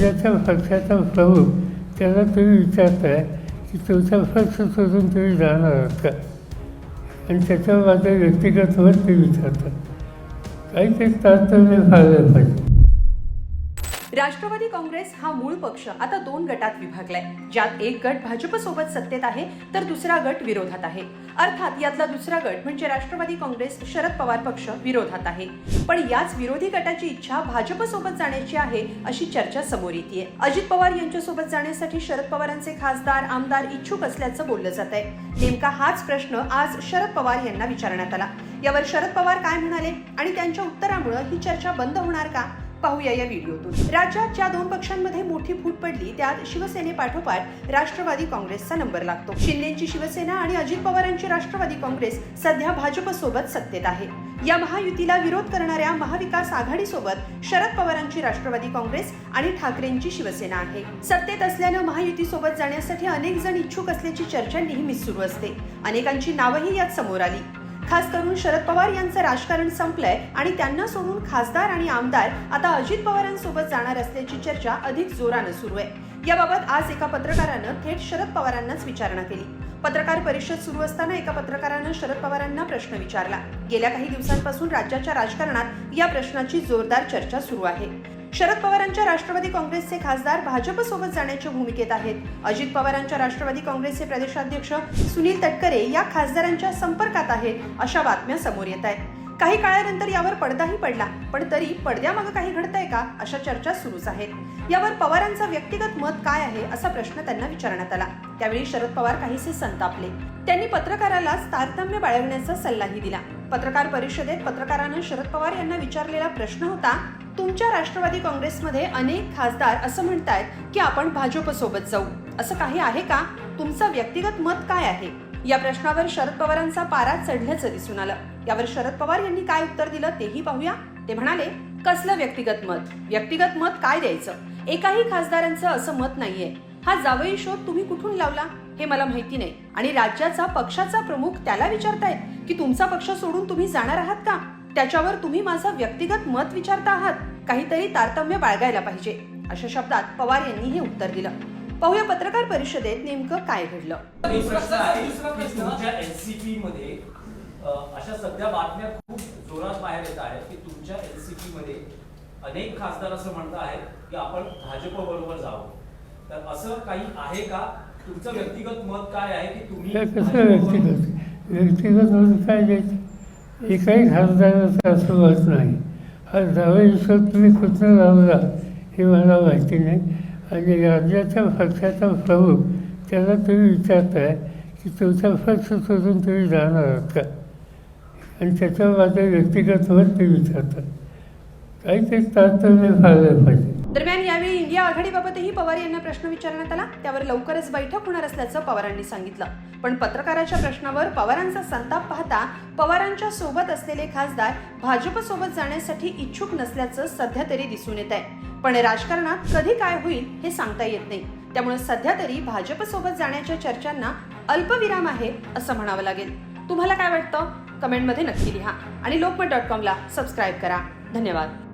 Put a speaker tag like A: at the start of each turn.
A: राज्याच्या पक्षाचा प्रमुख त्याला तुम्ही विचारताय की तुमचा पक्ष सोडून तुम्ही जाणार आहात का आणि त्याच्यावर माझं व्यक्तिगत मत ते विचारतात काहीतरी तारतम्य फाळलं पाहिजे
B: राष्ट्रवादी काँग्रेस हा मूळ पक्ष. आता दोन गटात विभागलाय. ज्यात एक गट भाजपसोबत सत्तेत आहे तर दुसरा गट विरोधात आहे. अर्थात यातला दुसरा गट म्हणजे राष्ट्रवादी काँग्रेस शरद पवार पक्ष विरोधात आहे. पण याच विरोधी गटाची इच्छा भाजपसोबत जाण्याची आहे अशी चर्चा समोर येते अजित पवार यांच्यासोबत जाण्यासाठी शरद पवारांचे खासदार आमदार इच्छुक असल्याचं बोललं जात आहे नेमका हाच प्रश्न आज शरद पवार यांना विचारण्यात आला. यावर शरद पवार काय म्हणाले? आणि त्यांच्या उत्तरामुळे ही चर्चा बंद होणार का? पाहूया या व्हिडिओतून. राज्यात ज्या दोन पक्षांमध्ये मोठी फूट पडली त्यात शिवसेनेपाठोपाठ राष्ट्रवादी काँग्रेसचा नंबर लागतो. शिंदेची शिवसेना आणि अजित पवारांची राष्ट्रवादी काँग्रेस सध्या भाजपसोबत सत्तेत आहे. या महायुतीला विरोध करणाऱ्या महाविकास आघाडीसोबत शरद पवारांची राष्ट्रवादी काँग्रेस आणि ठाकरेंची शिवसेना आहे. सत्तेत असल्यानं महायुतीसोबत जाण्यासाठी अनेक जण इच्छुक असल्याची चर्चा नेहमीच सुरू असते. अनेकांची नावही यात समोर आली. खास करून शरद पवार यांचं राजकारण संपलंय आणि त्यांना सोडून खासदार आणि आमदार आता अजित पवारांसोबत जाणार असल्याची चर्चा अधिक जोरानं सुरू आहे. याबाबत आज एका पत्रकारानं थेट शरद पवारांनाच विचारणा केली. पत्रकार परिषद सुरू असताना एका पत्रकारानं शरद पवारांना प्रश्न विचारला. गेल्या काही दिवसांपासून राज्याच्या राजकारणात या प्रश्नाची जोरदार चर्चा सुरू आहे. शरद पवारांच्या राष्ट्रवादी काँग्रेसचे खासदार भाजपसोबत जाण्याच्या भूमिकेत आहेत. अजित पवारांच्या राष्ट्रवादी काँग्रेसचे प्रदेशाध्यक्ष सुनील तटकरे या खासदारांच्या संपर्कात आहेत अशा बातम्या समोर येत आहेत. काही काळानंतर यावर पडदाही पडला पण तरी पडद्यामागं काही घडतंय का अशा चर्चा सुरूच आहेत. यावर पवारांचं व्यक्तिगत मत काय आहे असा प्रश्न त्यांना विचारण्यात आला. त्यावेळी शरद पवार काहीसे संतापले. त्यांनी पत्रकारालाच तारतम्य बाळगण्याचा सल्लाही दिला. पत्रकार परिषदेत पत्रकारानं शरद पवार यांना विचारलेला प्रश्न होता तुमच्या राष्ट्रवादी काँग्रेसमध्ये अनेक खासदार असं म्हणतायत की आपण भाजपसोबत जाऊ. असं काही आहे का? तुमचं व्यक्तिगत मत काय आहे? या प्रश्नावर शरद पवारांचा पारा चढल्याचं दिसून आलं. यावर शरद पवार यांनी काय उत्तर दिलं तेही पाहूया. ते म्हणाले कसलं व्यक्तिगत मत? व्यक्तिगत मत काय द्यायचं? एकाही खासदारांचं असं मत नाहीये. हा जावई शोध तुम्ही कुठून लावला? हे मला माहिती नाही. आणि राज्याचा पक्षाचा प्रमुख त्याला विचारतायत की तुमचा पक्ष सोडून तुम्ही जाणार आहात का? त्याच्यावर तुम्ही माझं व्यक्तिगत मत विचारता आहात. काहीतरी तारतम्य बाळगायला पाहिजे. अशा शब्दात पवार यांनी हे उत्तर दिलं. पाहूया पत्रकार परिषदेत नेमकं काय घडलं.
C: अशा सध्या बातम्या खूप जोरात बाहेर येत आहेत की तुमच्या एनसीपी मध्ये अनेक खासदार असं म्हणत आहेत की आपण भाजप बरोबर जावं. तर असं काही आहे का? तुमचं व्यक्तिगत मत काय आहे की तुम्ही
A: व्यक्तिगत काय? द्यायचं एकाही खासदाराचं असं होत नाही. हा जावयाविषयी तुम्ही कुठं लावला हे मला माहिती नाही. आणि राज्याच्या पक्षाचा प्रमुख त्याला तुम्ही विचारताय की तुमचा पक्ष सोडून तुम्ही जाणार आहात का? आणि त्याच्यावर माझं व्यक्तिगत मत ते विचारतात काहीतरी तात्पर्य फाळलं पाहिजे.
B: दरम्यान यावेळी इंडिया आघाडीबाबतही पवार यांना प्रश्न विचारण्यात आला. त्यावर लवकरच बैठक होणार असल्याचं पवारांनी सांगितलं. पण पत्रकाराच्या प्रश्नावर पवारांचा संताप पाहता पवारांच्या सोबत असलेले खासदार भाजपसोबत जाण्यासाठी इच्छुक नसल्याचं सध्या तरी दिसून येत आहे पण राजकारणात कधी काय होईल हे सांगता येत नाही. त्यामुळे सध्या तरी भाजपसोबत जाण्याच्या चर्चांना अल्पविराम आहे असं म्हणावं लागेल. तुम्हाला काय वाटतं? कमेंटमध्ये नक्की लिहा आणि लोकमत डॉट कॉमला सबस्क्राईब करा. धन्यवाद.